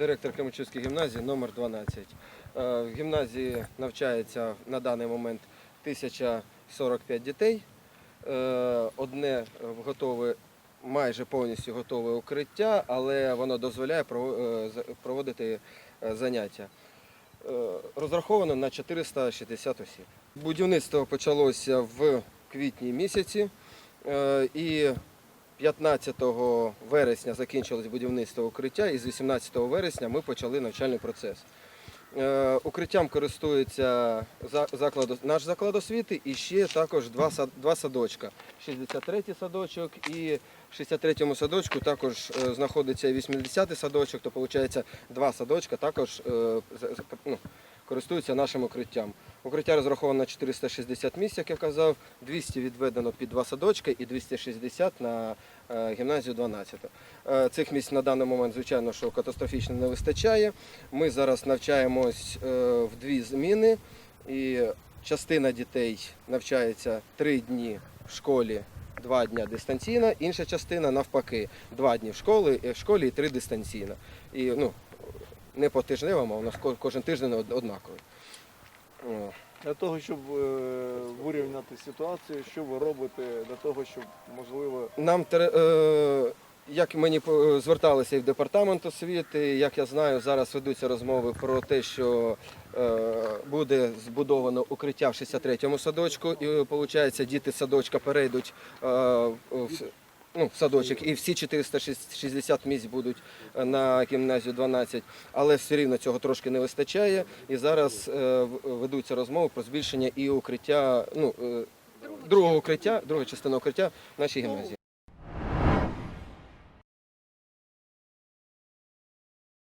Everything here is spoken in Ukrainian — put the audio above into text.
директор Кременчуцької гімназії номер 12. Е, В гімназії навчається на даний момент 1045 дітей. Е, Одне готове, майже повністю готове укриття, але воно дозволяє е, проводити заняття. Розраховано на 460 осіб. Будівництво почалося в квітні місяці і 15 вересня закінчилось будівництво укриття, і з 18 вересня ми почали навчальний процес. Е, Укриттям користується заклад, наш заклад освіти і ще також два, два садочка. 63-й садочок і в 63-му садочку також е, знаходиться 80-й садочок, то виходить два садочка також е, ну, користуються нашим укриттям. Укриття розраховано на 460 місць, як я казав, 200 відведено під два садочки і 260 на е, гімназію 12. Е, Цих місць на даний момент, звичайно, що катастрофічно не вистачає. Ми зараз навчаємось е, в дві зміни, і частина дітей навчається три дні в школі, два дні дистанційно, інша частина навпаки, два дні в школі, в школі і три дистанційно. І ну, не по тижневому, а у нас кожен тиждень од- однаковий. Для того, щоб е, вирівняти ситуацію, що ви робите для того, щоб можливо Нам е, як мені по- зверталися і в департамент освіти, як я знаю, зараз ведуться розмови про те, що е, буде збудовано укриття в 63-му садочку, і виходить, діти садочка перейдуть е, в, ну, садочок, і всі 460 місць будуть е, на гімназію 12, але все рівно цього трошки не вистачає. І зараз е, ведуться розмови про збільшення і укриття, ну, е, другого укриття, друга частина укриття в нашій гімназії.